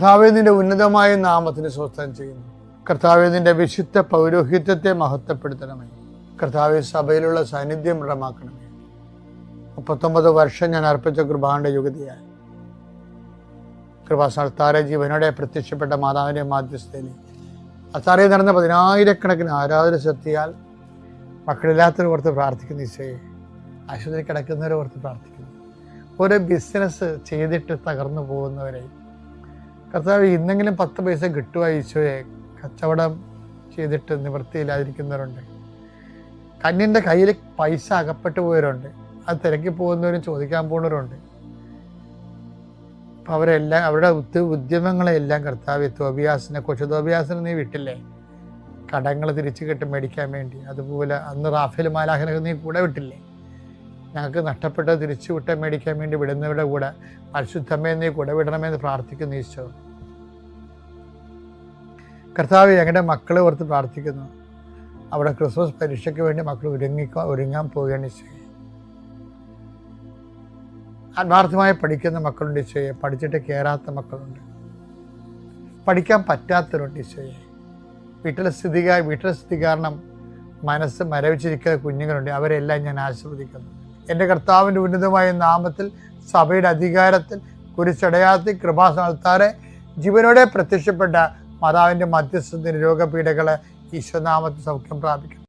കർത്താവെ നിന്റെ ഉന്നതമായ നാമത്തിന് സ്വസ്ഥം ചെയ്യുന്നു. കർത്താവെ നിന്റെ വിശുദ്ധ പൗരോഹിത്യത്തെ മഹത്വപ്പെടുത്തണമേ. കർത്താവെ സഭയിലുള്ള സാന്നിധ്യം ഇടമാക്കണമേ മുപ്പത്തൊമ്പത് വർഷം ഞാൻ അർപ്പിച്ച കൃപാന്റെ യുഗതിയായി. കൃപാസ്ഥാനത്താരെ ജീവനോടെ പ്രത്യക്ഷപ്പെട്ട മാതാവിന്റെ മാധ്യസ്ഥയിൽ അത്താറെ നടന്ന പതിനായിരക്കണക്കിന് ആരാധന ശക്തിയാൽ മക്കളില്ലാത്തവർ ഓർത്ത് പ്രാർത്ഥിക്കുന്ന ഈശോയെ. ആശുപത്രി കിടക്കുന്നവരെ ഓർത്ത് പ്രാർത്ഥിക്കുന്നു. ഓരോ ബിസിനസ് ചെയ്തിട്ട് തകർന്നു പോകുന്നവരെ കർത്താവ് ഇന്നെങ്കിലും പത്ത് പൈസ കിട്ടുക ഈശോയെ? കച്ചവടം ചെയ്തിട്ട് നിവൃത്തിയില്ലാതിരിക്കുന്നവരുണ്ട്. കന്യന്റെ കയ്യിൽ പൈസ അകപ്പെട്ടു പോയവരുണ്ട്. അത് തിരക്കി പോകുന്നവരും ചോദിക്കാൻ പോകുന്നവരുണ്ട്. അപ്പം അവരെല്ലാം അവരുടെ ഉദ്യ ഉദ്യമങ്ങളെല്ലാം കർത്താവ് തോബിയാസിനെ കൊച്ചു തോബിയാസിനെ നീ വിട്ടില്ലേ? കടങ്ങൾ തിരിച്ചു കിട്ടും മേടിക്കാൻ വേണ്ടി. അതുപോലെ അന്ന് റാഫേൽ മാലാഹനൊക്കെ നീ കൂടെ വിട്ടില്ലേ? ഞങ്ങൾക്ക് നഷ്ടപ്പെട്ട തിരിച്ചു വിട്ട മേടിക്കാൻ വേണ്ടി വിടുന്നവരുടെ കൂടെ പരിശുദ്ധമേ നീ കൂടെ വിടണമെന്ന് പ്രാർത്ഥിക്കുന്നു ഈശോ. കർത്താവ് ഞങ്ങളുടെ മക്കളെ ഓർത്ത് പ്രാർത്ഥിക്കുന്നു. അവിടെ ക്രിസ്മസ് പരീക്ഷയ്ക്ക് വേണ്ടി മക്കൾ ഒരുങ്ങി ഒരുങ്ങാൻ പോവുകയാണ് ഈശോയെ ആത്മാർത്ഥമായി പഠിക്കുന്ന മക്കളുണ്ട് ഈശോയെ പഠിച്ചിട്ട് കയറാത്ത മക്കളുണ്ട്. പഠിക്കാൻ പറ്റാത്തവരുണ്ട് ഈശോയെ വീട്ടിലെ സ്ഥിതി വീട്ടിലെ സ്ഥിതി കാരണം മനസ്സ് മരവിച്ചിരിക്കുന്ന കുഞ്ഞുങ്ങളുണ്ട്. അവരെല്ലാം ഞാൻ ആശീർവദിക്കുന്നു. എന്റെ കർത്താവിന്റെ ഉന്നതമായ നാമത്തിൽ സഭയുടെ അധികാരത്തിൽ കുരിശടയാത്തി കൃപാസ്ഥാനത്താറെ ജീവനോടെ പ്രത്യക്ഷപ്പെട്ട മാതാവിന്റെ മധ്യസ്ഥത്തിന് രോഗപീഠകളെ ഈശ്വനാമത്തിൽ സൗഖ്യം പ്രാപിക്കണം